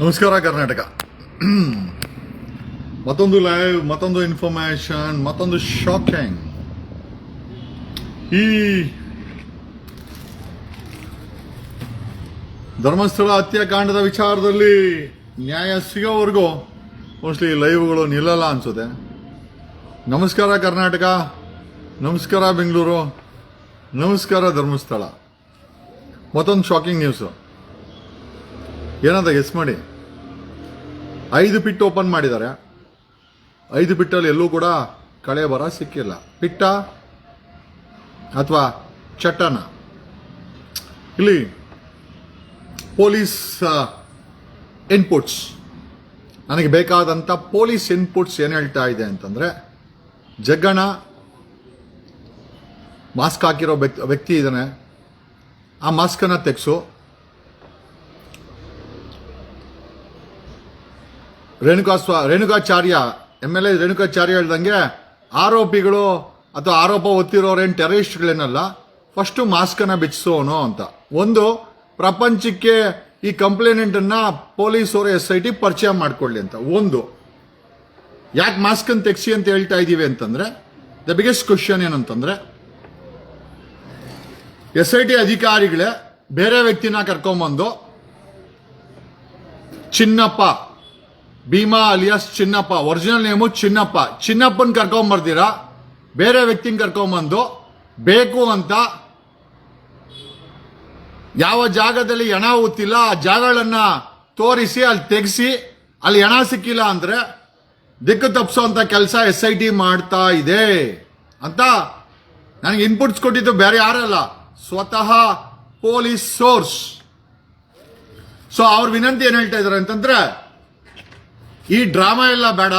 ನಮಸ್ಕಾರ, ಕರ್ನಾಟಕ. ಮತ್ತೊಂದು ಲೈವ್ ಮತ್ತೊಂದು ಇನ್ಫಾರ್ಮೇಶನ್ ಮತ್ತೊಂದು ಶಾಕಿಂಗ್ ಈ ಧರ್ಮಸ್ಥಳ ಹತ್ಯಾಕಾಂಡದ ವಿಚಾರದಲ್ಲಿ ನ್ಯಾಯ ಸಿಗೋವರೆಗೂ ಮೋಸ್ಟ್ಲಿ ಲೈವ್ಗಳು ನಿಲ್ಲಲ್ಲ ಅನ್ಸುತ್ತೆ. ನಮಸ್ಕಾರ, ಕರ್ನಾಟಕ. ನಮಸ್ಕಾರ, ಬೆಂಗಳೂರು. ನಮಸ್ಕಾರ, ಧರ್ಮಸ್ಥಳ. ಮತ್ತೊಂದು ಶಾಕಿಂಗ್ ನ್ಯೂಸು ಏನಂತ ಗೆಸ್ ಮಾಡಿ. ಐದು ಪಿಟ್ ಓಪನ್ ಮಾಡಿದ್ದಾರೆ. ಐದು ಪಿಟ್ಟಲ್ಲಿ ಎಲ್ಲೂ ಕೂಡ ಕಳೆ ಬರ ಸಿಕ್ಕಿಲ್ಲ. ಪಿಟ್ಟ ಅಥವಾ ಚಟ್ಟನ? ಇಲ್ಲಿ ಪೊಲೀಸ್ ಇನ್ಪುಟ್ಸ್ ನನಗೆ ಬೇಕಾದಂಥ ಪೊಲೀಸ್ ಇನ್ಪುಟ್ಸ್ ಏನು ಹೇಳ್ತಾ ಇದೆ ಅಂತಂದರೆ, ಜಗ್ಗಣ ಮಾಸ್ಕ್ ಹಾಕಿರೋ ವ್ಯಕ್ತಿ ವ್ಯಕ್ತಿ ಇದ್ದಾನೆ. ಆ ಮಾಸ್ಕನ್ನು ತೆಗೆಸು. ರೇಣುಕಾ ಸ್ವ Renukacharya M L A Renukacharya ಹೇಳ್ದಂಗೆ ಆರೋಪಿಗಳು ಅಥವಾ ಆರೋಪ ಒತ್ತಿರೋರೇನು ಟೆರರಿಸ್ಟ್ಗಳೇನಲ್ಲ, ಫಸ್ಟು ಮಾಸ್ಕನ್ನ ಬಿಚ್ಚಿಸೋನು ಅಂತ. ಒಂದು, ಪ್ರಪಂಚಕ್ಕೆ ಈ ಕಂಪ್ಲೇನೆಂಟನ್ನು ಪೊಲೀಸರು ಎಸ್ ಐ ಟಿ ಪರಿಚಯ ಮಾಡಿಕೊಳ್ಳಿ ಅಂತ. ಒಂದು, ಯಾಕೆ ಮಾಸ್ಕ್ ಅನ್ನು ತೆಗ್ಸಿ ಅಂತ ಹೇಳ್ತಾ ಇದೀವಿ ಅಂತಂದ್ರೆ ದ ಬಿಗ್ಗೆಸ್ಟ್ ಕ್ವಶನ್ ಏನಂತಂದ್ರೆ, ಎಸ್ ಐ ಟಿ ಅಧಿಕಾರಿಗಳೇ ಬೇರೆ ವ್ಯಕ್ತಿನ ಕರ್ಕೊಂಬಂದು, Chinnappa Bheema alias Chinnappa. Original name Chinnappa. ಚಿನ್ನಪ್ಪನ ಕರ್ಕೊಂಬರ್ತೀರಾ ಬೇರೆ ವ್ಯಕ್ತಿನ ಕರ್ಕೊಂಬಂದು ಬೇಕು ಅಂತ ಯಾವ ಜಾಗದಲ್ಲಿ ಹೆಣ ಊತಿಲ್ಲ ಆ ಜಾಗಗಳನ್ನು ತೋರಿಸಿ, ಅಲ್ಲಿ ತೆಗೆಸಿ, ಅಲ್ಲಿ ಹೆಣ ಸಿಕ್ಕಿಲ್ಲ ಅಂದ್ರೆ ದಿಕ್ಕು ತಪ್ಪಿಸೋಂತ ಕೆಲಸ ಎಸ್ ಐ ಟಿ ಮಾಡ್ತಾ ಇದೆ ಅಂತ ನನಗೆ ಇನ್ಪುಟ್ಸ್ ಕೊಟ್ಟಿದ್ದು ಬೇರೆ ಯಾರಲ್ಲ, ಸ್ವತಃ ಪೊಲೀಸ್ ಸೋರ್ಸ್ ಸೊ ಅವ್ರ ವಿನಂತಿ ಏನು ಹೇಳ್ತಾ ಇದ್ದಾರೆ ಅಂತಂದ್ರೆ ಈ ಡ್ರಾಮಾ ಎಲ್ಲ ಬೇಡ.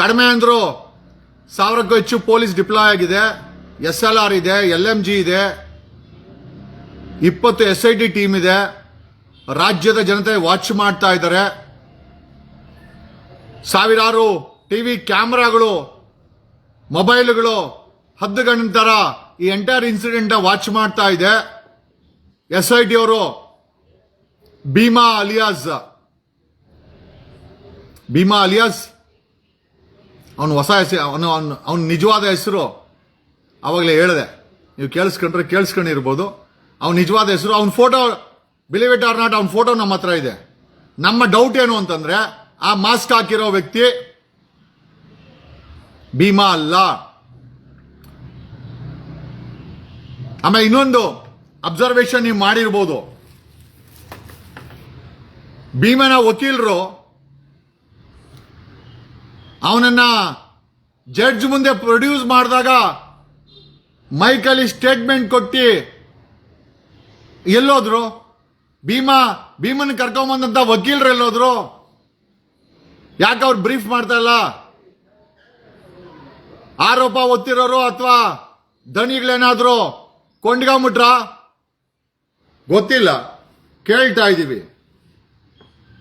ಕಡಿಮೆ ಅಂದ್ರು ಸಾವಿರಕ್ಕೂ ಹೆಚ್ಚು ಪೊಲೀಸ್ ಡಿಪ್ಲಾಯ್ ಆಗಿದೆ. ಎಸ್ ಎಲ್ ಆರ್ ಇದೆ, ಎಲ್ ಎಂ ಜಿ ಇದೆ. ಇಪ್ಪತ್ತು ಎಸ್ ಐ ಟಿ ಟೀಮ್ ಇದೆ. ರಾಜ್ಯದ ಜನತೆ ವಾಚ್ ಮಾಡ್ತಾ ಇದ್ದಾರೆ. ಸಾವಿರಾರು ಟಿವಿ ಕ್ಯಾಮ್ರಾಗಳು, ಮೊಬೈಲ್ಗಳು ಹದ್ದು ಗಂಟರ ಈ ಎಂಟೈರ್ ಇನ್ಸಿಡೆಂಟ್ ವಾಚ್ ಮಾಡ್ತಾ ಇದೆ. ಎಸ್ ಐ ಟಿ ಅವರು ಭೀಮಾ ಅಲಿಯಾಸ್. ಭೀಮಾ ಅಲಿಯಾಸ್. ಅವನು ಹೊಸ ಹೆಸರು, ಅವನು ಅವನು, ಅವನ ನಿಜವಾದ ಹೆಸರು. ಅವಾಗಲೇ ಹೇಳಿದೆ. ನೀವು ಕೇಳಿಸ್ಕೊಂಡ್ರೆ ಕೇಳಿಸ್ಕೊಂಡಿರ್ಬೋದು. ಅವನ ನಿಜವಾದ ಹೆಸರು, ಅವನ photo believe it or not ಅವನ ಫೋಟೋ ನಮ್ಮ ಹತ್ರ ಇದೆ. ನಮ್ಮ ಡೌಟ್ ಏನು ಅಂತಂದ್ರೆ, ಆ ಮಾಸ್ಕ್ ಹಾಕಿರೋ ವ್ಯಕ್ತಿ ಭೀಮಾ ಅಲ್ಲ. ಆಮೇಲೆ ಇನ್ನೊಂದು ಅಬ್ಸರ್ವೇಷನ್ ನೀವು ಮಾಡಿರ್ಬೋದು. ಭೀಮನ ವಕೀಲರು ಅವನನ್ನ ಜಡ್ಜ್ ಮುಂದೆ ಪ್ರೊಡ್ಯೂಸ್ ಮಾಡಿದಾಗ ಮೈಕಲ್ಲಿ ಸ್ಟೇಟ್ಮೆಂಟ್ ಕೊಟ್ಟು ಎಲ್ಲೋದ್ರು? ಭೀಮಾ, ಭೀಮನ್ ಕರ್ಕೊಂಬಂದಂಥ ವಕೀಲರು ಎಲ್ಲೋದ್ರು? ಯಾಕೆ ಅವ್ರು ಬ್ರೀಫ್ ಮಾಡ್ತಾ ಇಲ್ಲ? ಆರೋಪ ಒತ್ತಿರೋರು ಅಥವಾ ದಣಿಗಳೇನಾದರೂ ಕೊಂಡ್ಕೊಂಬಿಟ್ರ ಗೊತ್ತಿಲ್ಲ. ಕೇಳ್ತಾ ಇದ್ದೀವಿ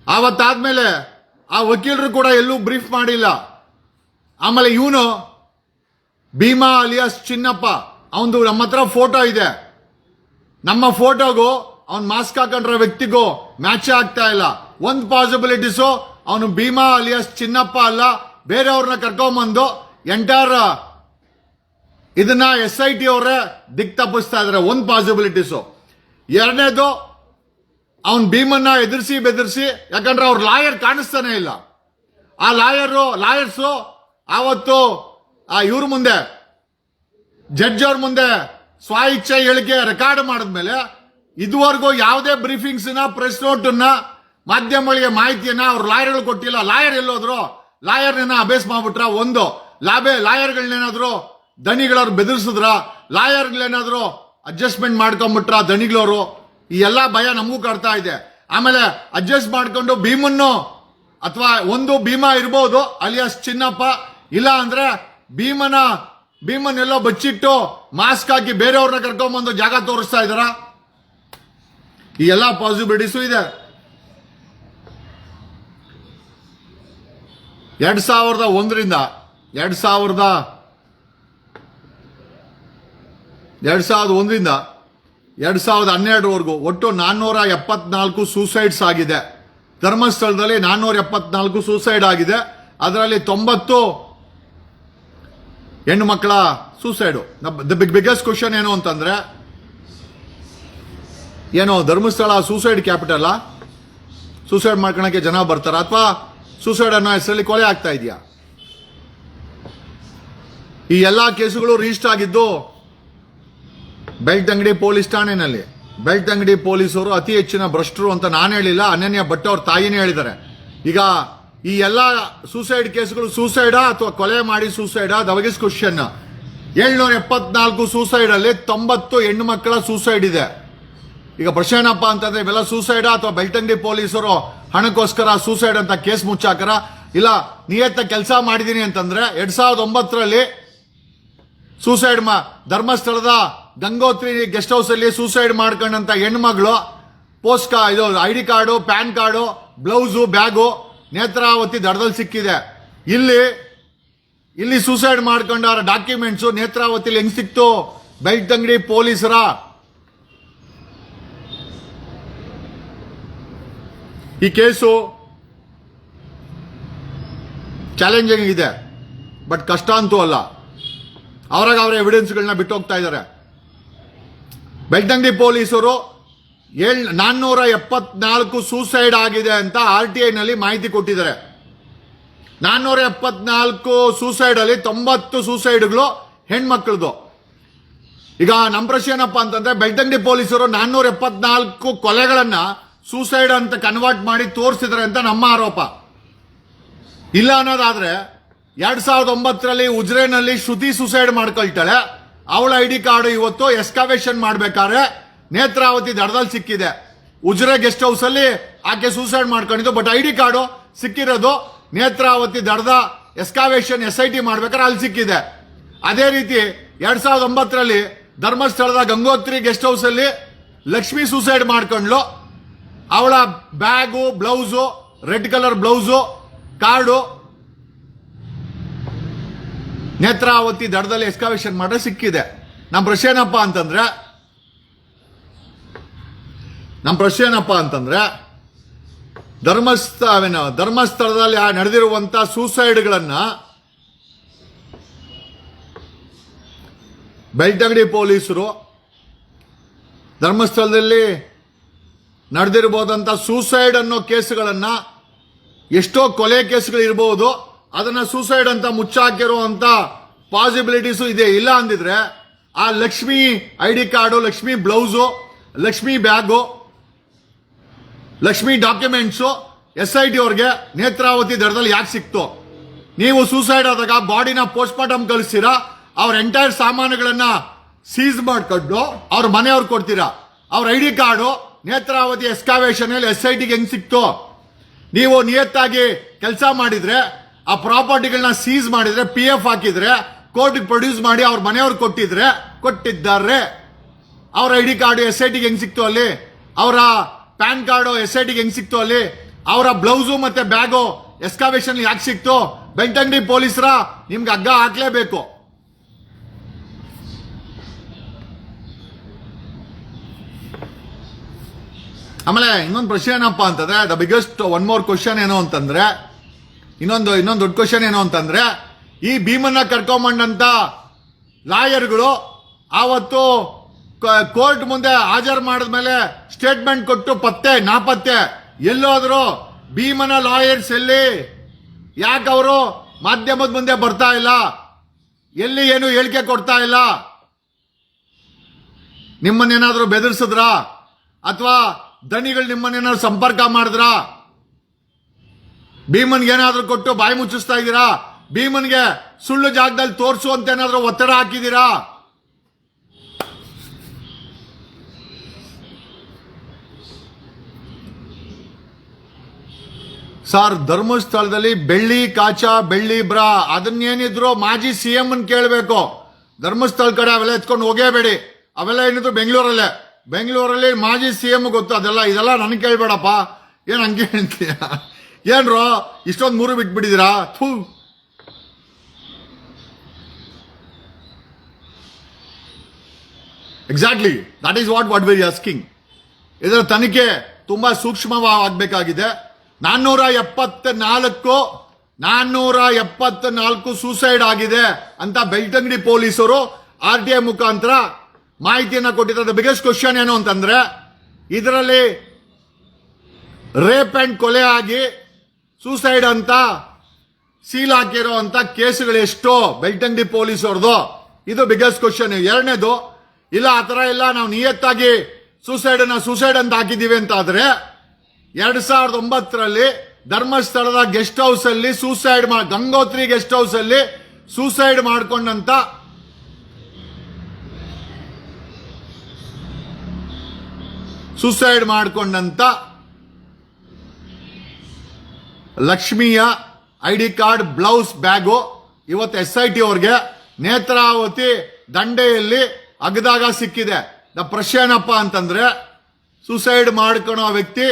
ಆವತ್ತಾದ್ಮೇಲೆ ಆ ವಕೀಲರು ಕೂಡ ಎಲ್ಲೂ ಬ್ರೀಫ್ ಮಾಡಿಲ್ಲ. ಆಮೇಲೆ ಇವನು ಭೀಮಾ ಅಲಿಯಾಸ್ ಚಿನ್ನಪ್ಪ ಅವನದು ನಮ್ಮ ಹತ್ರ ಫೋಟೋ ಇದೆ. ನಮ್ಮ ಫೋಟೋಗೂ ಅವ್ನು ಮಾಸ್ಕ್ ಹಾಕೊಂಡ್ರ ವ್ಯಕ್ತಿಗೂ ಮ್ಯಾಚ್ ಆಗ್ತಾ ಇಲ್ಲ. ಒಂದು ಪಾಸಿಬಿಲಿಟೀಸು ಅವನು ಭೀಮಾ ಅಲಿಯಾಸ್ ಚಿನ್ನಪ್ಪ ಅಲ್ಲ ಬೇರೆಯವ್ರನ್ನ ಕರ್ಕೊಂಬಂದು ಎಂಟೈರ್ ಇದನ್ನ ಎಸ್ ಐ ಟಿ ಅವರೇ ದಿಕ್ ತಪ್ಪಿಸ್ತಾ ಇದಾರೆ, ಒಂದು ಪಾಸಿಬಿಲಿಟೀಸು ಎರಡನೇದು ಅವನ್ ಭೀಮನ್ನ ಎದುರಿಸಿ ಬೆದರಿಸಿ, ಯಾಕಂದ್ರೆ ಅವ್ರ ಲಾಯರ್ ಕಾಣಿಸ್ತಾನೆ ಇಲ್ಲ. ಆ ಲಾಯರು, ಲಾಯರ್ಸು ಆವತ್ತು, ಆ ಇವ್ರ ಮುಂದೆ, ಜಡ್ಜ್ ಅವ್ರ ಮುಂದೆ ಸ್ವ ಇಚ್ಛೆ ಹೇಳಿಕೆ ರೆಕಾರ್ಡ್ ಮಾಡಿದ್ಮೇಲೆ ಇದುವರೆಗೂ ಯಾವುದೇ ಬ್ರೀಫಿಂಗ್ಸ್ನ ಪ್ರೆಸ್ ನೋಟ್ನ ಮಾಧ್ಯಮಗಳಿಗೆ ಮಾಹಿತಿಯನ್ನ ಅವ್ರ ಲಾಯರ್ಗಳು ಕೊಟ್ಟಿಲ್ಲ. ಲಾಯರ್ ಎಲ್ಲೋದ್ರು ಲಾಯರ್ನ ಅಭ್ಯಾಸ ಮಾಡ್ಬಿಟ್ರ ಒಂದು ಲಾಬೆ ಲಾಯರ್ಗಳನ್ನೇನಾದ್ರು ದಣಿಗಳವ್ರು ಬೆದರಿಸಿದ್ರ, ಲಾಯರ್ಗಳೇನಾದ್ರು ಅಡ್ಜಸ್ಟ್ಮೆಂಟ್ ಮಾಡ್ಕೊಂಬಿಟ್ರ ದಣಿಗಳವರು ಈ ಎಲ್ಲ ಭಯ ನಮಗೂ ಕಾಡ್ತಾ ಇದೆ. ಆಮೇಲೆ ಅಡ್ಜಸ್ಟ್ ಮಾಡ್ಕೊಂಡು ಭೀಮನ್ನು ಅಥವಾ ಒಂದು ಭೀಮಾ ಇರ್ಬೋದು, ಅಲಿಯಾಸ್ ಚಿನ್ನಪ್ಪ, ಇಲ್ಲ ಅಂದ್ರೆ ಭೀಮನ ಭೀಮನ್ ಎಲ್ಲೋ ಬಚ್ಚಿಟ್ಟು ಮಾಸ್ಕ್ ಹಾಕಿ ಬೇರೆಯವ್ರನ್ನ ಕರ್ಕೊಂಬಂದು ಜಾಗ ತೋರಿಸ್ತಾ ಇದಾರ ಈ ಎಲ್ಲಾ ಪಾಸಿಬಿಲಿಟೀಸು ಇದೆ. ಎರಡ್ ಸಾವಿರದ ಒಂದರಿಂದ, ಎರಡ್ ಸಾವಿರದ ಎರಡ್ ಸಾವಿರದ ಒಂದರಿಂದ ಎರಡ್ ಸಾವಿರದ ಹನ್ನೆರಡರವರೆಗೂ ಒಟ್ಟು ನಾನ್ನೂರ ಎಪ್ಪತ್ನಾಲ್ಕು ಸೂಸೈಡ್ಸ್ ಆಗಿದೆ. ಧರ್ಮಸ್ಥಳದಲ್ಲಿ ನಾನ್ನೂರ ಎಪ್ಪತ್ನಾಲ್ಕು ಸೂಸೈಡ್ ಆಗಿದೆ. ಅದರಲ್ಲಿ ತೊಂಬತ್ತು ಹೆಣ್ಣು ಮಕ್ಕಳ suicide the big biggest question ಏನು ಅಂತಂದ್ರೆ, ಏನು ಧರ್ಮಸ್ಥಳ ಸೂಸೈಡ್ ಕ್ಯಾಪಿಟಲ್ ಸೂಸೈಡ್ ಮಾಡ್ಕೊಳಕ್ಕೆ ಜನ ಬರ್ತಾರ? ಅಥವಾ ಸೂಸೈಡ್ ಅನ್ನೋ ಹೆಸರಲ್ಲಿ ಕೊಲೆ ಆಗ್ತಾ ಇದೆಯಾ? ಈ ಎಲ್ಲಾ ಕೇಸುಗಳು ರಿಜಿಸ್ಟರ್ ಆಗಿದ್ದು ಬೆಳ್ತಂಗಡಿ ಪೊಲೀಸ್ ಠಾಣೆನಲ್ಲಿ. ಬೆಳ್ತಂಗಡಿ ಪೊಲೀಸರು ಅತಿ ಹೆಚ್ಚಿನ ಭ್ರಷ್ಟರು ಅಂತ ನಾನು ಹೇಳಿಲ್ಲ, ಅನನ್ಯ ಭಟ್ ಅವ್ರ ತಾಯಿನೇ ಹೇಳಿದ್ದಾರೆ. ಈಗ ಈ ಎಲ್ಲ ಸೂಸೈಡ್ ಕೇಸ್ಗಳು ಸೂಸೈಡಾ ಅಥವಾ ಕೊಲೆ ಮಾಡಿ ಸೂಸೈಡಾ ದವಗಿಸ್ ಕ್ವಶನ್ ಏಳ್ನೂರ ಎಪ್ಪತ್ನಾಲ್ಕು ಸೂಸೈಡ್ ಅಲ್ಲಿ ತೊಂಬತ್ತು ಹೆಣ್ಣು ಮಕ್ಕಳ ಸೂಸೈಡ್ ಇದೆ. ಈಗ ಪ್ರಶೇನಪ್ಪ ಅಂತಂದ್ರೆ, ಇವೆಲ್ಲ ಸೂಸೈಡಾ ಅಥವಾ ಬೆಳ್ತಂಗಡಿ ಪೊಲೀಸರು ಹಣಕ್ಕೋಸ್ಕರ ಸೂಸೈಡ್ ಅಂತ ಕೇಸ್ ಮುಚ್ಚಾಕರ? ಇಲ್ಲ, ನಿಯತ್ತ ಕೆಲಸ ಮಾಡಿದ್ದೀನಿ ಅಂತಂದ್ರೆ ಎರಡ್ ಸಾವಿರದ ಒಂಬತ್ತರಲ್ಲಿ ಸೂಸೈಡ್ ಮ ಧರ್ಮಸ್ಥಳದ ಗಂಗೋತ್ರಿ ಗೆಸ್ಟ್ ಹೌಸ್ ಅಲ್ಲಿ ಸೂಸೈಡ್ ಮಾಡ್ಕೊಂಡಂತ ಹೆಣ್ಮಗಳು ಪೋಸ್ಟ್ ಕಾ ಇದು I D card, pan card, blouse, bag Netravati ದಡದಲ್ಲಿ ಸಿಕ್ಕಿದೆ. ಇಲ್ಲಿ ಇಲ್ಲಿ ಸೂಸೈಡ್ ಮಾಡ್ಕೊಂಡವರ ಡಾಕ್ಯುಮೆಂಟ್ಸ್ ನೇತ್ರಾವತಿಲಿ ಹೆಂಗ್ ಸಿಕ್ತು? ಬೆಳ್ತಂಗಡಿ ಪೊಲೀಸರ. ಈ ಕೇಸು ಚಾಲೆಂಜಿಂಗ್ ಇದೆ, ಬಟ್ ಕಷ್ಟ ಅಂತೂ ಅಲ್ಲ. ಅವರಾಗ ಅವರ ಎವಿಡೆನ್ಸ್ಗಳನ್ನ ಬಿಟ್ಟು ಹೋಗ್ತಾ ಇದ್ದಾರೆ ಬೆಳ್ತಂಗಡಿ ಪೊಲೀಸರು ಏಳ್ ನಾನ್ನೂರ ಎಪ್ಪತ್ನಾಲ್ಕು ಸೂಸೈಡ್ ಆಗಿದೆ ಅಂತ ಆರ್ ಟಿ ಐನಲ್ಲಿ ಮಾಹಿತಿ ಕೊಟ್ಟಿದ್ದಾರೆ. ನಾನ್ನೂರ ಎಪ್ಪತ್ನಾಲ್ಕು ಸೂಸೈಡ್ ಅಲ್ಲಿ ತೊಂಬತ್ತು ಸೂಸೈಡ್ಗಳು ಹೆಣ್ಮಕ್ಳದು. ಈಗ ನಮ್ಮ ಪ್ರಶ್ನೆ ಏನಪ್ಪ ಅಂತಂದ್ರೆ ಬೆಳ್ತಂಗಡಿ ಪೊಲೀಸರು ನಾನ್ನೂರ ಎಪ್ಪತ್ನಾಲ್ಕು ಕೊಲೆಗಳನ್ನ ಸೂಸೈಡ್ ಅಂತ ಕನ್ವರ್ಟ್ ಮಾಡಿ ತೋರಿಸಿದ್ದಾರೆ ಅಂತ ನಮ್ಮ ಆರೋಪ. ಇಲ್ಲ ಅನ್ನೋದಾದ್ರೆ ಎರಡ್ ಸಾವಿರದ ಒಂಬತ್ತರಲ್ಲಿ ಉಜ್ರೆನಲ್ಲಿ ಶ್ರುತಿ ಸೂಸೈಡ್ ಮಾಡ್ಕೊಳ್ತಾಳೆ. ಅವಳ ಐ ಡಿ ಕಾರ್ಡ್ ಇವತ್ತು ಎಸ್ಕಾವೇಶನ್ ಮಾಡ್ಬೇಕಾದ್ರೆ ನೇತ್ರಾವತಿ ದಡದಲ್ಲಿ ಸಿಕ್ಕಿದೆ. ಉಜ್ರೆ ಗೆಸ್ಟ್ ಹೌಸ್ ಅಲ್ಲಿ ಆಕೆ ಸೂಸೈಡ್ ಮಾಡ್ಕೊಂಡಿದ್ದು ಬಟ್ ಐ ಡಿ ಕಾರ್ಡು ಸಿಕ್ಕಿರೋದು ನೇತ್ರಾವತಿ ದಡದ ಎಸ್ಕಾವೇಷನ್ ಎಸ್ ಐ ಟಿ ಮಾಡ್ಬೇಕಾದ್ರೆ ಅಲ್ಲಿ ಸಿಕ್ಕಿದೆ. ಅದೇ ರೀತಿ ಎರಡ್ ಸಾವಿರದ ಒಂಬತ್ತರಲ್ಲಿ ಧರ್ಮಸ್ಥಳದ ಗಂಗೋತ್ರಿ ಗೆಸ್ಟ್ ಹೌಸ್ ಅಲ್ಲಿ ಲಕ್ಷ್ಮಿ ಸೂಸೈಡ್ ಮಾಡ್ಕೊಂಡ್ಲು. ಅವಳ bag, blouse, red colour blouse, card Netravati ದಡದಲ್ಲಿ ಎಸ್ಕಾವೇಶನ್ ಮಾಡ್ರೆ ಸಿಕ್ಕಿದೆ. ನಮ್ಮ ಪ್ರಶ್ನೆ ಏನಪ್ಪ ಅಂತಂದ್ರೆ, ನಮ್ಮ ಪ್ರಶ್ನೆ ಏನಪ್ಪ ಅಂತಂದ್ರೆ ಧರ್ಮಸ್ಥಳ ಅವೇನು, ಧರ್ಮಸ್ಥಳದಲ್ಲಿ ಆ ನಡೆದಿರುವಂತ ಸೂಸೈಡ್ಗಳನ್ನ ಬೆಳ್ತಂಗಡಿ ಪೊಲೀಸರು ಧರ್ಮಸ್ಥಳದಲ್ಲಿ ನಡೆದಿರಬಹುದಂತ ಸೂಸೈಡ್ ಅನ್ನೋ ಕೇಸುಗಳನ್ನ ಎಷ್ಟೋ ಕೊಲೆ ಕೇಸ್ಗಳು ಇರಬಹುದು ಅದನ್ನ ಸೂಸೈಡ್ ಅಂತ ಮುಚ್ಚಾಕಿರೋ ಅಂತ ಪಾಸಿಬಿಲಿಟೀಸು ಇದೆ. ಇಲ್ಲ ಅಂದಿದ್ರೆ ಆ Lakshmi I D card, Lakshmi blouse, Lakshmi bag, Lakshmi documents, S I T ಅವ್ರಿಗೆ ನೇತ್ರಾವತಿ ದಡದಲ್ಲಿ ಯಾಕೆ ಸಿಕ್ತು? ನೀವು ಸೂಸೈಡ್ ಆದಾಗ ಬಾಡಿನ ಪೋಸ್ಟ್ ಮಾರ್ಟಮ್ ಕಳಿಸ್ತೀರಾ? ಅವ್ರ ಎಂಟೈರ್ ಸಾಮಾನುಗಳನ್ನ ಸೀಸ್ ಮಾಡ್ಕೊಂಡು ಅವ್ರ ಮನೆಯವ್ರು ಕೊಡ್ತೀರಾ? ಅವ್ರ I D card Netravati excavation S I ಟಿಗೆ ಹೆಂಗ್ ಸಿಕ್ತು? ನೀವು ನಿಯತ್ತಾಗಿ ಕೆಲಸ ಮಾಡಿದ್ರೆ ಆ ಪ್ರಾಪರ್ಟಿಗಳನ್ನ ಸೀಸ್ ಮಾಡಿದ್ರೆ ಪಿ ಎಫ್ ಹಾಕಿದ್ರೆ ಕೋರ್ಟ್ ಪ್ರೊಡ್ಯೂಸ್ ಮಾಡಿ ಅವ್ರ ಮನೆಯವ್ರು ಕೊಟ್ಟಿದ್ರೆ, ಕೊಟ್ಟಿದ್ದಾರೆ. ಅವ್ರ I D card S I ಟಿಗೆ ಹೆಂಗ್ ಸಿಕ್ತು ಅಲ್ಲಿ? ಅವರ ಪ್ಯಾನ್ ಕಾರ್ಡು ಎಸ್ ಐ ಟಿಗೆ ಹೆಂಗ್ ಸಿಕ್ತು ಅಲ್ಲಿ? ಅವರ ಬ್ಲೌಸು ಮತ್ತೆ ಬ್ಯಾಗು ಎಸ್ಕಾವೇಷನ್ ಯಾಕೆ ಸಿಕ್ತು? ಬೆಂಟಂಗಡಿ ಪೊಲೀಸರ ನಿಮ್ಗೆ ಹಗ್ಗ ಹಾಕ್ಲೇಬೇಕು. ಆಮೇಲೆ ಇನ್ನೊಂದು ಪ್ರಶ್ನೆ ಏನಪ್ಪಾ ಅಂತಂದ್ರೆ the biggest one more question ಏನು ಅಂತಂದ್ರೆ ಇನ್ನೊಂದು ಇನ್ನೊಂದು ದೊಡ್ಡ ಕ್ವಶನ್ ಏನು ಅಂತಂದ್ರೆ, ಈ ಭೀಮನ್ನ ಕರ್ಕೊಂಬಂಡಂತ ಲಾಯರ್ಗಳು ಆವತ್ತು ಕೋರ್ಟ್ ಮುಂದೆ ಹಾಜರು ಮಾಡಿದ್ಮೇಲೆ ಸ್ಟೇಟ್ಮೆಂಟ್ ಕೊಟ್ಟು ಪತ್ತೆ, ನಾಪತ್ತೆ. ಎಲ್ಲೋದ್ರು ಭೀಮನ ಲಾಯರ್ಸ್ ಎಲ್ಲಿ? ಯಾಕೆ ಅವರು ಮಾಧ್ಯಮದ ಮುಂದೆ ಬರ್ತಾ ಇಲ್ಲ? ಎಲ್ಲಿ ಏನು ಹೇಳಿಕೆ ಕೊಡ್ತಾ ಇಲ್ಲ? ನಿಮ್ಮನ್ನೇನಾದರೂ ಬೆದರಿಸಿದ್ರಾ? ಅಥವಾ ದಣಿಗಳು ನಿಮ್ಮನ್ನೇನಾದ್ರು ಸಂಪರ್ಕ ಮಾಡಿದ್ರಾ? ಭೀಮನ್ಗೆ ಏನಾದ್ರೂ ಕೊಟ್ಟು ಬಾಯಿ ಮುಚ್ಚಿಸ್ತಾ ಇದ್ದೀರಾ? ಭೀಮನ್ಗೆ ಸುಳ್ಳು ಜಾಗದಲ್ಲಿ ತೋರಿಸು ಅಂತ ಏನಾದ್ರೂ ಒತ್ತಡ ಹಾಕಿದ್ದೀರಾ? ಸರ್, ಧರ್ಮಸ್ಥಳದಲ್ಲಿ ಬೆಳ್ಳಿ, ಕಾಚ, ಬೆಳ್ಳಿ, ಬ್ರಾ, ಅದನ್ನೇನಿದ್ರು ಮಾಜಿ ಸಿ ಎಂ ಕೇಳಬೇಕು. ಧರ್ಮಸ್ಥಳ ಕಡೆ ಅವೆಲ್ಲ ಎತ್ಕೊಂಡು ಹೋಗೇಬೇಡಿ. ಅವೆಲ್ಲ ಏನಿದ್ರು ಬೆಂಗಳೂರಲ್ಲೇ. ಬೆಂಗಳೂರಲ್ಲಿ ಮಾಜಿ ಸಿ ಎಂ ಗೊತ್ತು, ಅದೆಲ್ಲ, ಇದೆಲ್ಲ ನನಗೆ ಕೇಳಬೇಡಪ್ಪ. ಏನು ಹಂಗೆ ಹೇಳ್ತೀಯ? ಏನ್ರೋ, ಇಷ್ಟೊಂದು ಮೂರು ಬಿಟ್ಬಿಟ್ಟಿದ್ದೀರಾ ಥೂ. Exactly that is what what we're asking ಇದರ ತನಿಖೆ ತುಂಬಾ ಸೂಕ್ಷ್ಮವಾಗಬೇಕಾಗಿದೆ. ನಾನ್ನೂರ ಎಪ್ಪತ್ತ ನಾಲ್ಕು ನಾನ್ನೂರ ಎಪ್ಪತ್ತ ನಾಲ್ಕು ಸೂಸೈಡ್ ಆಗಿದೆ ಅಂತ ಬೆಳ್ತಂಗಡಿ ಪೊಲೀಸರು ಆರ್ ಟಿ ಐ ಮುಖಾಂತರ ಮಾಹಿತಿಯನ್ನ ಕೊಟ್ಟಿದ್ದಾರೆ ಬಿಗ್ಗೆಸ್ಟ್ ಕ್ವಶನ್ ಏನು ಅಂತಂದ್ರೆ, ಇದರಲ್ಲಿ ರೇಪ್ ಅಂಡ್ ಕೊಲೆ ಆಗಿ ಸೂಸೈಡ್ ಅಂತ ಸೀಲ್ ಹಾಕಿರೋ ಅಂತ ಕೇಸುಗಳು ಎಷ್ಟು ಬೆಳ್ತಂಗಡಿ ಪೊಲೀಸ್ ಅವ್ರದ್ದು ಇದು ಬಿಗ್ಗೆಸ್ಟ್ ಕ್ವಶನ್ ಎರಡನೇದು, ಇಲ್ಲ, ಆ ಥರ ಇಲ್ಲ, ನಾವು ನಿಯತ್ತಾಗಿ ಸೂಸೈಡ್ ಅನ್ನ ಸೂಸೈಡ್ ಅಂತ ಹಾಕಿದೀವಿ ಅಂತ ಆದ್ರೆ ಎರಡ್ ಸಾವಿರದ ಒಂಬತ್ತರಲ್ಲಿ ಧರ್ಮಸ್ಥಳದ ಗೆಸ್ಟ್ ಹೌಸ್ ಅಲ್ಲಿ ಸೂಸೈಡ್ ಮಾ, ಗಂಗೋತ್ರಿ ಗೆಸ್ಟ್ ಹೌಸ್ ಅಲ್ಲಿ ಸೂಸೈಡ್ ಮಾಡ್ಕೊಂಡಂತ ಸೂಸೈಡ್ ಮಾಡ್ಕೊಂಡಂತ ಲಕ್ಷ್ಮಿಯ I D card, blouse bag ಇವತ್ತು ಎಸ್ ಐ ಟಿ ಅವ್ರಿಗೆ ನೇತ್ರಾವತಿ ದಂಡೆಯಲ್ಲಿ ಅಗದಾಗ ಸಿಕ್ಕಿದೆ. ದ ಪ್ರಶ್ನೆ ಏನಪ್ಪ ಅಂತಂದ್ರೆ ಸುಸೈಡ್ ಮಾಡ್ಕೊಳೋ ವ್ಯಕ್ತಿ,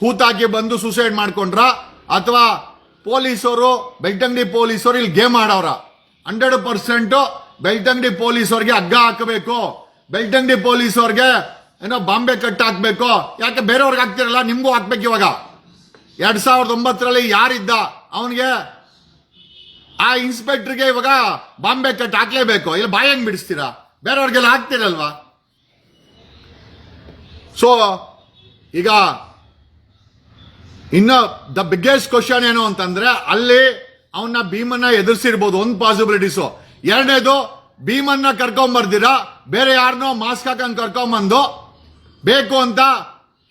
ಹೂತಾಕಿ ಬಂದು ಸುಸೈಡ್ ಮಾಡ್ಕೊಂಡ್ರ ಅಥವಾ ಪೊಲೀಸರು, ಬೆಳ್ತಂಗಡಿ ಪೊಲೀಸರು ಇಲ್ಲಿ ಗೇಮ್ ಆಡವ್ರ. ಹಂಡ್ರೆಡ್ ಪರ್ಸೆಂಟ್ ಬೆಳ್ತಂಗಡಿ ಪೊಲೀಸರಿಗೆ ಹಗ್ಗ ಹಾಕಬೇಕು. ಬೆಳ್ತಂಗಡಿ ಪೊಲೀಸವ್ರಿಗೆ ಏನೋ ಬಾಂಬೆ ಕಟ್ಟ ಹಾಕ್ಬೇಕು ಯಾಕೆ ಬೇರೆಯವ್ರಿಗೆ ಹಾಕ್ತಿರಲ್ಲ, ನಿಮಗೂ ಹಾಕ್ಬೇಕು ಇವಾಗ. ಎರಡ್ ಸಾವಿರದ ಒಂಬತ್ತರಲ್ಲಿ ಯಾರಿದ್ದ? ಅವನಿಗೆ ಆ ಇನ್ಸ್ಪೆಕ್ಟರ್ಗೆ ಇವಾಗ ಬಾಂಬೆ ಕಟ್ ಹಾಕ್ಲೇಬೇಕು. ಇಲ್ಲ, ಬಾಯ್ ಹೆಂಗ್ ಬಿಡಿಸ್ತೀರಾ? ಬೇರೆಯವ್ರಿಗೆಲ್ಲ ಹಾಕ್ತಿರಲ್ವಾ? ಸೊ ಈಗ ಇನ್ನು ದ ಬಿಗ್ಗೆಸ್ಟ್ ಕ್ವಶನ್ ಏನು ಅಂತಂದ್ರೆ, ಅಲ್ಲಿ ಅವನ್ನ ಭೀಮನ್ನ ಎದುರಿಸಿರ್ಬೋದು ಒಂದು ಪಾಸಿಬಿಲಿಟೀಸು ಎರಡನೇದು, ಭೀಮನ್ನ ಕರ್ಕೊಂಬರ್ದಿರಾ ಬೇರೆ ಯಾರನ್ನೋ ಮಾಸ್ಕ್ ಹಾಕೊಂಡು ಕರ್ಕೊಂಬಂದು ಬೇಕು ಅಂತ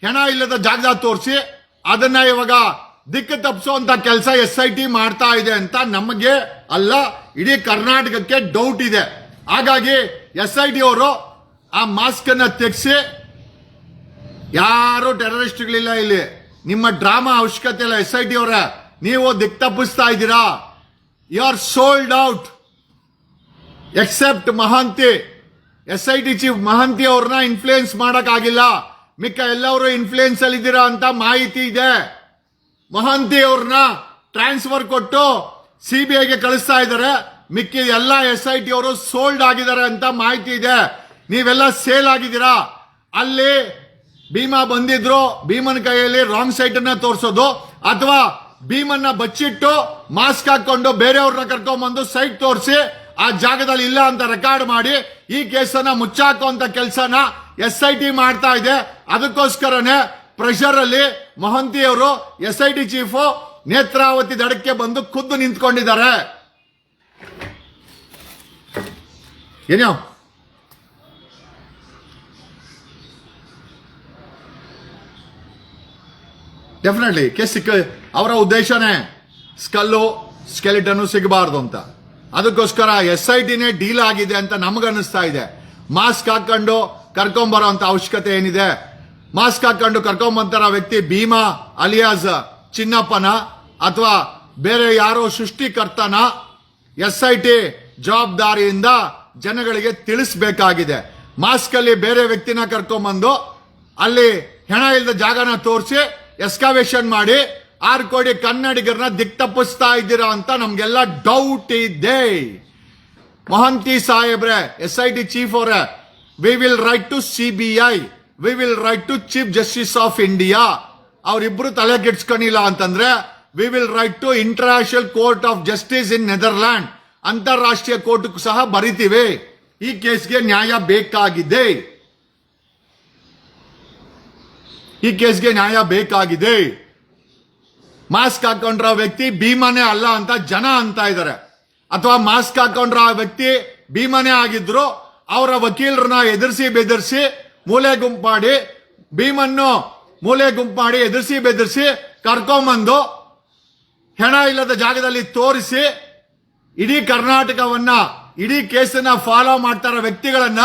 ಹೆಣ ಇಲ್ಲದ ಜಾಗದ ತೋರಿಸಿ. ಅದನ್ನ ಇವಾಗ ದಿಕ್ಕು ತಪ್ಪಿಸುವಂತ ಕೆಲಸ ಎಸ್ ಐ ಟಿ ಮಾಡ್ತಾ ಇದೆ ಅಂತ ನಮಗೆ ಅಲ್ಲ, ಇಡೀ ಕರ್ನಾಟಕಕ್ಕೆ ಡೌಟ್ ಇದೆ. ಹಾಗಾಗಿ ಎಸ್ ಐ ಟಿ ಅವರು ಆ ಮಾಸ್ಕ್ ಅನ್ನ ತೆಗೆಸಿ, ಯಾರು ಟೆರರಿಸ್ಟ್ಗಳಿಲ್ಲ ಇಲ್ಲಿ. ನಿಮ್ಮ ಡ್ರಾಮಾ ಅವಶ್ಯಕತೆ ಇಲ್ಲ ಎಸ್ ಐ ಟಿ ಅವರ. ನೀವು ದಿಕ್ ತಪ್ಪಿಸ್ತಾ ಇದ್ದೀರಾ? You are sold out except Mohanty S I T chief Mohanty ಅವ್ರನ್ನ ಇನ್ಫ್ಲೂಯೆನ್ಸ್ ಮಾಡಕ್ಕಾಗಿಲ್ಲ. ಮಿಕ್ಕ ಎಲ್ಲವರು ಇನ್ಫ್ಲೂಯೆನ್ಸ್ ಅಲ್ಲಿ ಇದ್ದೀರಾ ಅಂತ ಮಾಹಿತಿ ಇದೆ. ಮಹಾಂತಿ ಅವ್ರನ್ನ ಟ್ರಾನ್ಸ್ಫರ್ ಕೊಟ್ಟು ಸಿ ಬಿ ಐಗೆ ಕಳಿಸ್ತಾ ಇದ್ದಾರೆ. ಮಿಕ್ಕಿ ಎಲ್ಲ ಎಸ್ ಐ ಟಿ ಅವರು ಸೋಲ್ಡ್ ಆಗಿದ್ದಾರೆ ಅಂತ ಮಾಹಿತಿ ಇದೆ. ನೀವೆಲ್ಲ ಸೇಲ್ ಆಗಿದ್ದೀರಾ? ಅಲ್ಲಿ ಭೀಮಾ ಬಂದಿದ್ರು. ಭೀಮನ ಕೈಯಲ್ಲಿ ರಾಂಗ್ ಸೈಟ್ ಅನ್ನ ತೋರಿಸೋದು. ಅಥವಾ ಭೀಮನ್ನ ಬಚ್ಚಿಟ್ಟು ಮಾಸ್ಕ್ ಹಾಕೊಂಡು ಬೇರೆಯವ್ರನ್ನ ಕರ್ಕೊಂಡ್ಬಂದು ಸೈಟ್ ತೋರಿಸಿ ಆ ಜಾಗದಲ್ಲಿ ಇಲ್ಲ ಅಂತ ರೆಕಾರ್ಡ್ ಮಾಡಿ ಈ ಕೇಸನ್ನ ಮುಚ್ಚಾಕುವಂತ ಕೆಲಸನ ಎಸ್ ಐ ಟಿ ಮಾಡ್ತಾ ಇದೆ. ಅದಕ್ಕೋಸ್ಕರನೇ ಪ್ರೆಷರ್ ಅಲ್ಲಿ ಮೊಹಂತಿ ಅವರು S I T chief Netravati ದಡಕ್ಕೆ ಬಂದು ಖುದ್ದು ನಿಂತ್ಕೊಂಡಿದ್ದಾರೆ. ಏನೋ ಡೆಫಿನೆಟ್ಲಿ ಕೇಸ್ ಸಿಕ್ಕ ಅವರ ಉದ್ದೇಶನೇ ಸ್ಕಲ್ಲು, ಸ್ಕೆಲಿಟನ್ನು ಸಿಗಬಾರ್ದು ಅಂತ. ಅದಕ್ಕೋಸ್ಕರ ಎಸ್ ಐ ಟಿನೇ ಡೀಲ್ ಆಗಿದೆ ಅಂತ ನಮಗನ್ನಿಸ್ತಾ ಇದೆ. ಮಾಸ್ಕ್ ಹಾಕೊಂಡು ಕರ್ಕೊಂಬರೋ ಅಂತ ಅವಶ್ಯಕತೆ ಏನಿದೆ? ಮಾಸ್ಕ್ ಹಾಕೊಂಡು ಕರ್ಕೊಂಬಂತಾರ ವ್ಯಕ್ತಿ ಭೀಮಾ ಅಲಿಯಾಸ್ ಚಿನ್ನಪ್ಪನ ಅಥವಾ ಬೇರೆ ಯಾರೋ ಸೃಷ್ಟಿಕರ್ತನ ಎಸ್ ಐ ಟಿ ಜವಾಬ್ದಾರಿಯಿಂದ ಜನಗಳಿಗೆ ತಿಳಿಸಬೇಕಾಗಿದೆ. ಮಾಸ್ಕ್ ಅಲ್ಲಿ ಬೇರೆ ವ್ಯಕ್ತಿನ ಕರ್ಕೊಂಬಂದು ಅಲ್ಲಿ ಹೆಣ ಇಲ್ಲದ ಜಾಗನ ತೋರಿಸಿ ಎಸ್ಕಾವೇಶನ್ ಮಾಡಿ ಆರು ಕೋಟಿ ಕನ್ನಡಿಗರನ್ನ ದಿಕ್ ತಪ್ಪಿಸ್ತಾ ಇದ್ದೀರಾ ಅಂತ ನಮ್ಗೆಲ್ಲ ಡೌಟ್ ಇದೆ. ಮೊಹಂತಿ ಸಾಹೇಬ್ರೆ ಎಸ್ ಐ ಟಿ ಚೀಫ್ ಅವರೇ we will write to C B I we will write to chief justice of India ಅವರಿಬ್ರು ತಲೆ ಕೆಡ್ಸ್ಕೊಂಡಿಲ್ಲ ಅಂತಂದ್ರೆ we will write to international court of justice in Netherland ಅಂತಾರಾಷ್ಟ್ರೀಯ ಕೋರ್ಟ್ ಸಹ ಬರಿತೀವಿ. ಈ ಕೇಸ್ಗೆ ನ್ಯಾಯ ಬೇಕಾಗಿದೆ. ಈ ಕೇಸ್ಗೆ ನ್ಯಾಯ ಬೇಕಾಗಿದೆ. ಮಾಸ್ಕ್ ಹಾಕೊಂಡ್ರ ವ್ಯಕ್ತಿ ಭೀಮನೇ ಅಲ್ಲ ಅಂತ ಜನ ಅಂತ ಇದ್ದಾರೆ ಅಥವಾ ಮಾಸ್ಕ್ ಹಾಕೊಂಡ್ರ ವ್ಯಕ್ತಿ ಭೀಮನೇ ಆಗಿದ್ರು ಅವರ ವಕೀಲರನ್ನ ಎದುರಿಸಿ ಬೆದರಿಸಿ ಮೂಲೆ ಗುಂಪು ಮಾಡಿ ಭೀಮನ್ನು ಮೂಲೆ ಗುಂಪು ಮಾಡಿ ಎದುರಿಸಿ ಬೆದರಿಸಿ ಕರ್ಕೊಂಬಂದು ಹೆಣ ಇಲ್ಲದ ಜಾಗದಲ್ಲಿ ತೋರಿಸಿ ಇಡೀ ಕರ್ನಾಟಕವನ್ನ, ಇಡೀ ಕೇಸನ್ನ ಫಾಲೋ ಮಾಡ್ತಾರ ವ್ಯಕ್ತಿಗಳನ್ನ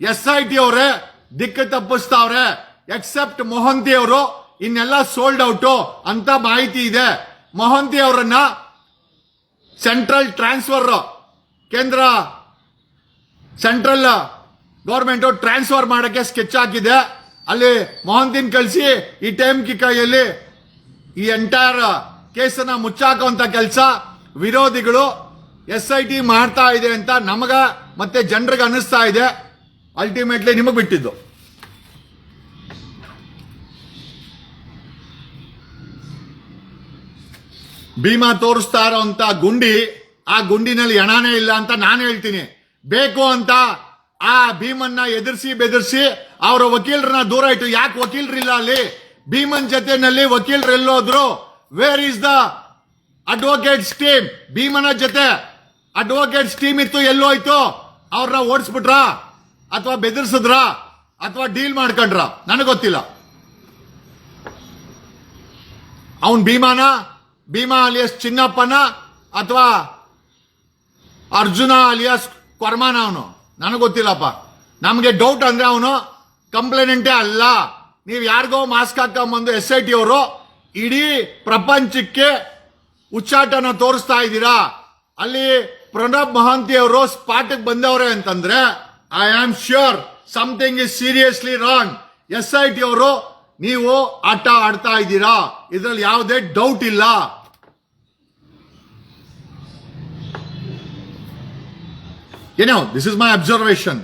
ಎಸ್ ಐ ಟಿ ಅವರೇ ದಿಕ್ಕು ತಪ್ಪಿಸ್ತಾವ್ರೆ ಎಕ್ಸೆಪ್ಟ್ ಮೊಹಂತಿ ಅವರು, ಇನ್ನೆಲ್ಲ ಸೋಲ್ಡ್ ಔಟ್ ಅಂತ ಮಾಹಿತಿ ಇದೆ. ಮೊಹಂತಿ ಅವರನ್ನ ಸೆಂಟ್ರಲ್ ಟ್ರಾನ್ಸ್ಫರ್ ಕೇಂದ್ರ ಸೆಂಟ್ರಲ್ ಗೌರ್ಮೆಂಟ್ ಟ್ರಾನ್ಸ್ಫರ್ ಮಾಡಕ್ಕೆ ಸ್ಕೆಚ್ ಹಾಕಿದೆ. ಅಲ್ಲಿ ಮೊಹಂತಿನ್ ಕಳಿಸಿ ಈ ಟೈಮ್ ಕಿ ಕೈಯಲ್ಲಿ ಈ ಎಂಟೈರ್ ಕೇಸನ್ನ ಮುಚ್ಚಾಕುವಂಥ ಕೆಲಸ ವಿರೋಧಿಗಳು ಎಸ್ ಐ ಟಿ ಮಾಡ್ತಾ ಇದೆ ಅಂತ ನಮಗ ಮತ್ತೆ ಜನರಿಗೆ ಅನ್ನಿಸ್ತಾ ಇದೆ. ಅಲ್ಟಿಮೇಟ್ಲಿ ನಿಮಗೆ ಬಿಟ್ಟಿದ್ದು. ಭೀಮಾ ತೋರಿಸ್ತಾ ಇರೋಂತ ಗುಂಡಿ, ಆ ಗುಂಡಿನಲ್ಲಿ ಎಣಾನೇ ಇಲ್ಲ ಅಂತ ನಾನು ಹೇಳ್ತೀನಿ. ಬೇಕು ಅಂತ ಆ ಭೀಮನ್ನ ಎದುರಿಸಿ ಬೆದರಿಸಿ ಅವರ ವಕೀಲರನ್ನ ದೂರ ಇಟ್ಟು, ಯಾಕೆ ವಕೀಲರಿಲ್ಲ ಅಲ್ಲಿ? ಭೀಮನ್ ಜೊತೆನಲ್ಲಿ ವಕೀಲರು ಎಲ್ಲೋದ್ರು where is the advocates steam ಭೀಮನ ಜೊತೆ ಅಡ್ವೊಕೇಟ್ಸ್ ಟೀಮ್ ಇತ್ತು, ಎಲ್ಲೋಯ್ತು? ಅವ್ರನ್ನ ಓಡಿಸ್ಬಿಟ್ರ? ಅಥವಾ ಬೆದರ್ಸಿದ್ರ? ಅಥವಾ ಡೀಲ್ ಮಾಡ್ಕೊಂಡ್ರ? ನನಗೆ ಗೊತ್ತಿಲ್ಲ. ಅವನ್ ಭೀಮಾನ? ಭೀಮಾ ಅಲಿಯಸ್ ಚಿನ್ನಪ್ಪನ? ಅಥವಾ ಅರ್ಜುನ ಅಲಿಯಸ್ ಕೊರ್ಮಾನ ಅವನು. ನನಗೆ ಗೊತ್ತಿಲ್ಲಪ್ಪ. ನಮಗೆ ಡೌಟ್ ಅಂದ್ರೆ ಅವನು ಕಂಪ್ಲೇನೆಂಟೇ ಅಲ್ಲ. ನೀವು ಯಾರಿಗೋ ಮಾಸ್ಕ್ ಹಾಕೊಂಬಂದು ಎಸ್ ಐ ಟಿ ಅವರು, ಇಡೀ ಪ್ರಪಂಚಕ್ಕೆ ಉಚ್ಚಾಟನ ತೋರಿಸ್ತಾ ಇದ್ದೀರಾ? ಅಲ್ಲಿ ಪ್ರಣಬ್ ಮಹಾಂತಿ ಅವರು ಸ್ಪಾಟ್ಗೆ ಬಂದವರೇ ಅಂತಂದ್ರೆ I am sure something is seriously wrong S I T ಅವರು, ನೀವು ಆಟ ಆಡ್ತಾ ಇದ್ದೀರಾ? ಇದ್ರಲ್ಲಿ ಯಾವುದೇ ಡೌಟ್ ಇಲ್ಲ. ಏನೋ ದಿಸ್ ಇಸ್ ಮೈ ಅಬ್ಸರ್ವೇಷನ್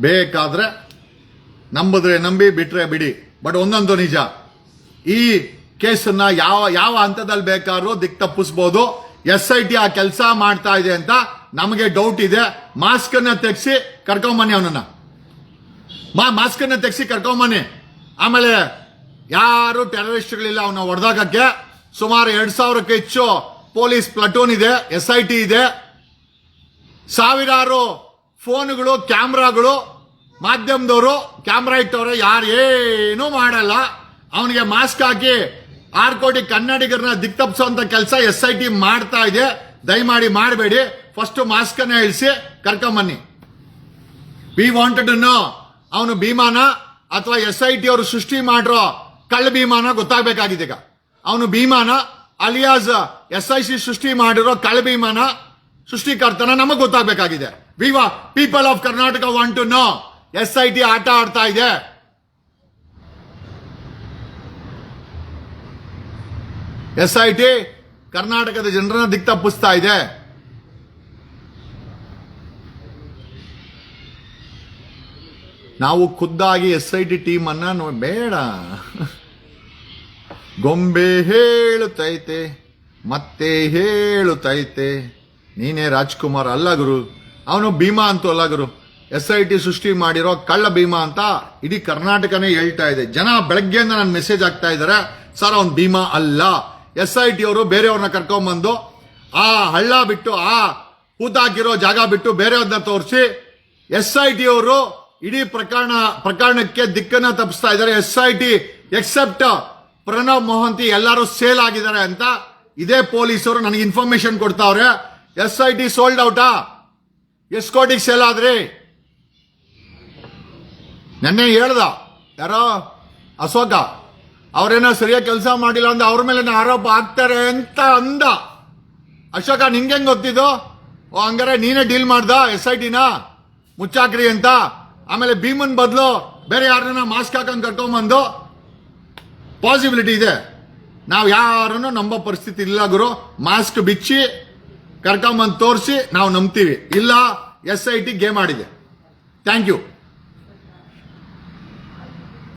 ಬೇಕಾದ್ರೆ ನಂಬಿದ್ರೆ ನಂಬಿ, ಬಿಟ್ರೆ ಬಿಡಿ. ಬಟ್ ಒಂದೊಂದು ನಿಜ. ಈ ಕೇಸನ್ನ ಯಾವ ಯಾವ ಹಂತದಲ್ಲಿ ಬೇಕಾದ್ರೂ ದಿಕ್ ತಪ್ಪಿಸ್ಬೋದು. ಎಸ್ ಐ ಟಿ ಆ ಕೆಲಸ ಮಾಡ್ತಾ ಇದೆ ಅಂತ ನಮಗೆ ಡೌಟ್ ಇದೆ. ಮಾಸ್ಕ್ ಅನ್ನ ತೆಗೆಸಿ ಕರ್ಕೊಂಬನ್ನಿ ಅವನನ್ನ. ಮಾಸ್ಕ್ ಅನ್ನ ತೆಗೆಸಿ ಕರ್ಕೊಂಬನ್ನಿ ಆಮೇಲೆ ಯಾರು ಟೆರರಿಸ್ಟ್ಗಳಿಲ್ಲ ಅವನ್ನ ಹೊಡೆದಾಕಕ್ಕೆ ಸುಮಾರು ಎರಡ್ ಸಾವಿರಕ್ಕೆ ಹೆಚ್ಚು ಪೊಲೀಸ್ ಪ್ಲಟೂನ್ ಇದೆ ಎಸ್ ಐ ಟಿ ಇದೆ. ಸಾವಿರಾರು ಫೋನ್ಗಳು, ಕ್ಯಾಮ್ರಾಗಳು, ಮಾಧ್ಯಮದವರು, ಕ್ಯಾಮ್ರಾ ಇಟ್ಟವರು ಯಾರು ಏನೂ ಮಾಡಲ್ಲ. ಅವನಿಗೆ ಮಾಸ್ಕ್ ಹಾಕಿ ಆರು ಕೋಟಿ ಕನ್ನಡಿಗರನ್ನ ದಿಕ್ ತಪ್ಪಿಸುವಂತ ಕೆಲಸ ಎಸ್ ಐ ಟಿ ಮಾಡ್ತಾ ಇದೆ. ದಯಮಾಡಿ ಮಾಡಬೇಡಿ. ಫಸ್ಟ್ ಮಾಸ್ಕ್ ಅನ್ನ ಇಳಿಸಿ ಕರ್ಕೊಂಬನ್ನಿ. ವಿ ವಾಂಟೆಡ್ ನೋ ಅವನು ಭೀಮಾನ ಅಥವಾ ಎಸ್ ಐ ಟಿ ಅವರು ಸೃಷ್ಟಿ ಮಾಡಿರೋ ಕಳ್ಳ ಭೀಮಾನ ಗೊತ್ತಾಗಬೇಕಾಗಿದೆ ಈಗ. ಅವನು ಭೀಮಾನ ಅಲಿಯಾಸ್ ಎಸ್ ಐ ಸಿ ಸೃಷ್ಟಿ ಮಾಡಿರೋ ಕಳ್ಳ ಭೀಮಾನ ಸೃಷ್ಟಿಕರ್ತನ ನಮಗೆ ಗೊತ್ತಾಗಬೇಕಾಗಿದೆ. ವಿವಾ people of Karnataka want to know S I T ಆಟ ಆಡ್ತಾ ಇದೆ. ಎಸ್ ಐ ಟಿ ಕರ್ನಾಟಕದ ಜನರನ್ನ ದಿಕ್ ತಪ್ಪಿಸ್ತಾ ಇದೆ. ನಾವು ಖುದ್ದಾಗಿ ಎಸ್ ಐ ಟಿ ಟೀಮ್ ಅನ್ನ ನೋ- ಬೇಡ. ಗೊಂಬೆ ಹೇಳುತ್ತೈತೆ, ಮತ್ತೆ ಹೇಳುತ್ತೈತೆ. ನೀನೇ ರಾಜ್ಕುಮಾರ್ ಅಲ್ಲ ಗುರು. ಅವನು ಭೀಮಾ ಅಂತ ಅಲ್ಲ ಗುರು. ಎಸ್ ಐ ಟಿ ಸೃಷ್ಟಿ ಮಾಡಿರೋ ಕಳ್ಳ ಭೀಮಾ ಅಂತ ಇಡೀ ಕರ್ನಾಟಕನೇ ಹೇಳ್ತಾ ಇದೆ. ಜನ ಬೆಳಗ್ಗೆಯಿಂದ ನನ್ನ ಮೆಸೇಜ್ ಆಗ್ತಾ ಇದ್ದಾರೆ ಸರ್, ಅವ್ನು ಭೀಮಾ ಅಲ್ಲ. ಎಸ್ ಐ ಟಿ ಅವರು ಬೇರೆಯವ್ರನ್ನ ಕರ್ಕೊಂಬಂದು ಆ ಹಳ್ಳ ಬಿಟ್ಟು, ಆ ಹೂತಾಕಿರೋ ಜಾಗ ಬಿಟ್ಟು ಬೇರೆಯವ್ರನ್ನ ತೋರಿಸಿ ಎಸ್ ಐ ಟಿ ಅವರು ಇಡೀ ಪ್ರಕರಣ, ಪ್ರಕರಣಕ್ಕೆ ದಿಕ್ಕನ್ನ ತಪ್ಪಿಸ್ತಾ ಇದ್ದಾರೆ S I T, except Pranab Mohanty ಎಲ್ಲರೂ ಸೇಲ್ ಆಗಿದ್ದಾರೆ ಅಂತ ಇದೇ ಪೊಲೀಸರು ನನಗೆ ಇನ್ಫಾರ್ಮೇಶನ್ ಕೊಡ್ತಾವ್ರೆ. ಎಸ್ ಐ ಟಿ ಸೋಲ್ಡ್ ಔಟಾ ಎಸ್ ಕೋಟಿಗೆ ಸೇಲ್ ಆದ್ರಿ? ನೆನ್ನೆ ಹೇಳ್ದ. ಯಾರೋ? ಅಶೋಕ. ಅವರೇನೋ ಸರಿಯಾಗಿ ಕೆಲಸ ಮಾಡಿಲ್ಲ ಅಂದ್ರೆ ಅವ್ರ ಮೇಲೆ ಆರೋಪ ಆಗ್ತಾರೆ ಅಂತ ಅಂದ. ಅಶೋಕ ನಿಂಗೆ ಹೆಂಗ್ ಗೊತ್ತಿದ್ದು? ಓ, ಹಂಗಾರೆ ನೀನೇ ಡೀಲ್ ಮಾಡ್ದ ಎಸ್ ಐ ಟಿನ ಮುಚ್ಚಾಕ್ರಿ ಅಂತ. ಆಮೇಲೆ ಭೀಮನ್ ಬದಲು ಬೇರೆ ಯಾರನ್ನ ಮಾಸ್ಕ್ ಹಾಕೊಂಡು ಕರ್ಕೊಂಬಂದು ಪಾಸಿಬಿಲಿಟಿ ಇದೆ. ನಾವು ಯಾರನ್ನು ನಂಬೋ ಪರಿಸ್ಥಿತಿ ಇಲ್ಲ ಗುರು. ಮಾಸ್ಕ್ ಬಿಚ್ಚಿ, ಕರ್ಕೊಂಬಂದು ತೋರಿಸಿ, ನಾವು ನಂಬ್ತೀವಿ. ಇಲ್ಲ S I T game ಆಡಿದೆ. Thank you